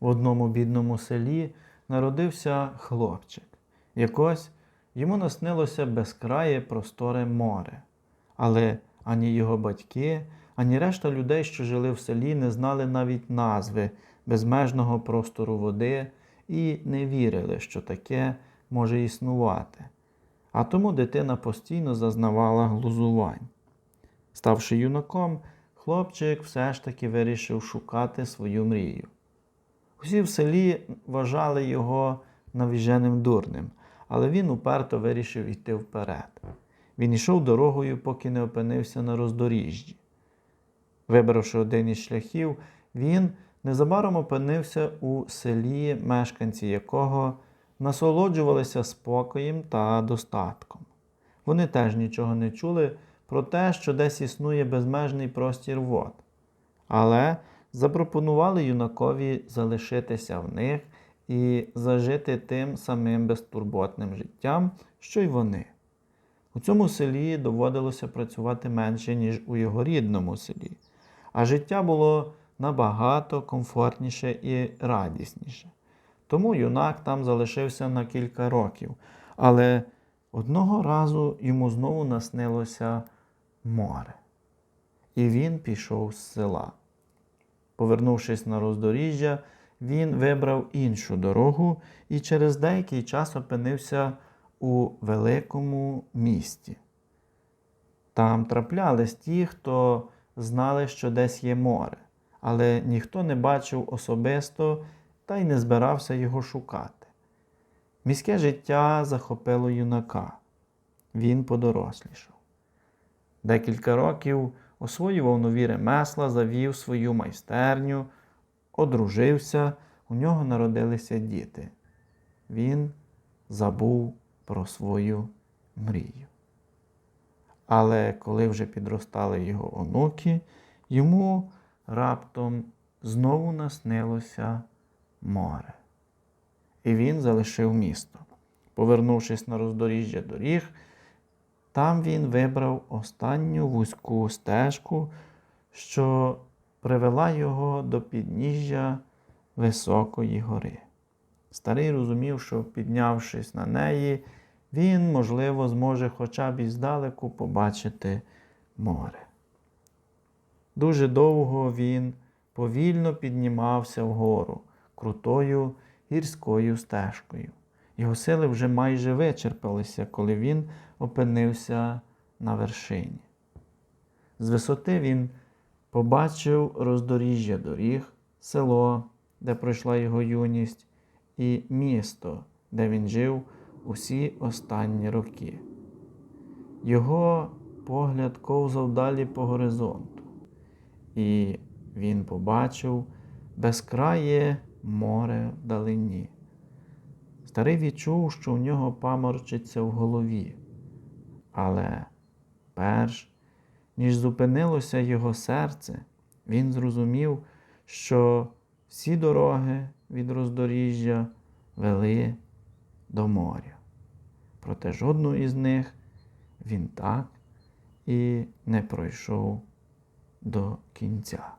В одному бідному селі народився хлопчик. Якось йому наснилося безкрає просторе море. Але ані його батьки, ані решта людей, що жили в селі, не знали навіть назви безмежного простору води і не вірили, що таке може існувати. А тому дитина постійно зазнавала глузувань. Ставши юнаком, хлопчик все ж таки вирішив шукати свою мрію. Усі в селі вважали його навіженим дурним, але він уперто вирішив йти вперед. Він йшов дорогою, поки не опинився на роздоріжжі. Вибравши один із шляхів, він незабаром опинився у селі, мешканці якого насолоджувалися спокоєм та достатком. Вони теж нічого не чули про те, що десь існує безмежний простір вод, але запропонували юнакові залишитися в них і зажити тим самим безтурботним життям, що й вони. У цьому селі доводилося працювати менше, ніж у його рідному селі, а життя було набагато комфортніше і радісніше. Тому юнак там залишився на кілька років, але одного разу йому знову наснилося море. І він пішов з села. Повернувшись на роздоріжжя, він вибрав іншу дорогу і через деякий час опинився у великому місті. Там траплялись ті, хто знали, що десь є море, але ніхто не бачив особисто та й не збирався його шукати. Міське життя захопило юнака. Він подорослішав. Декілька років освоював нові ремесла, завів свою майстерню, одружився, у нього народилися діти. Він забув про свою мрію. Але коли вже підростали його онуки, йому раптом знову наснилося море. І він залишив місто. Повернувшись на роздоріжжя доріг, там він вибрав останню вузьку стежку, що привела його до підніжжя високої гори. Старий розумів, що піднявшись на неї, він, можливо, зможе хоча б іздалеку побачити море. Дуже довго він повільно піднімався вгору крутою гірською стежкою. Його сили вже майже вичерпалися, коли він опинився на вершині. З висоти він побачив роздоріжжя доріг, село, де пройшла його юність, і місто, де він жив усі останні роки. Його погляд ковзав далі по горизонту, і він побачив безкрає море вдалині. Старий відчув, що в нього паморчиться в голові. Але перш ніж зупинилося його серце, він зрозумів, що всі дороги від роздоріжжя вели до моря. Проте жодну із них він так і не пройшов до кінця.